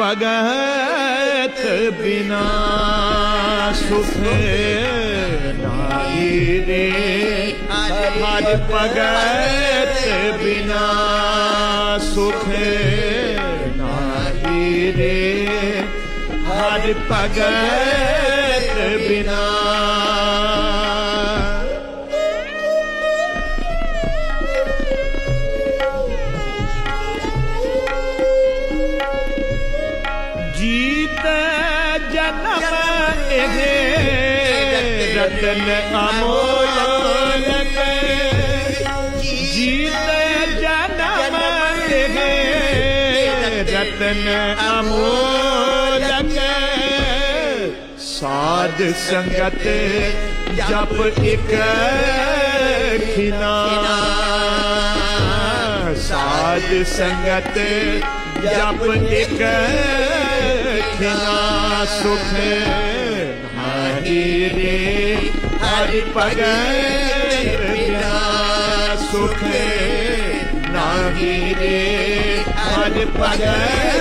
ਭਗਤ ਬਿਨਾ ਸੁਖ ਨਾਹੀ ਰੇ ਹਰ ਭਗਤ ਬਿਨਾ ਸੁਖ ਨਾਹੀ ਰੇ ਹਰ ਭਗਤ ਬਿਨਾ ਜੀਤ ਜਨਮ ਇਹ। ਰਤਨ ਅਮੋਲਕ ਜੀਤ ਜਨਮ ਇਹ। ਰਤਨ ਅਮੋਲਕ ਸਾਧ ਸੰਗਤ ਜਪ ਇਕ ਖਿਨਾ। ਸਾਧ ਸੰਗਤ ਜਪ ਇਕ ਖਿਨਾ ਸੁਖ ਨਾਹੀ ਰੇ ਹਰਿ ਭਗਤ ਬਿਨਾ ਸੁਖ ਨਾਹੀ ਰੇ ਹਰਿ ਭਗਤ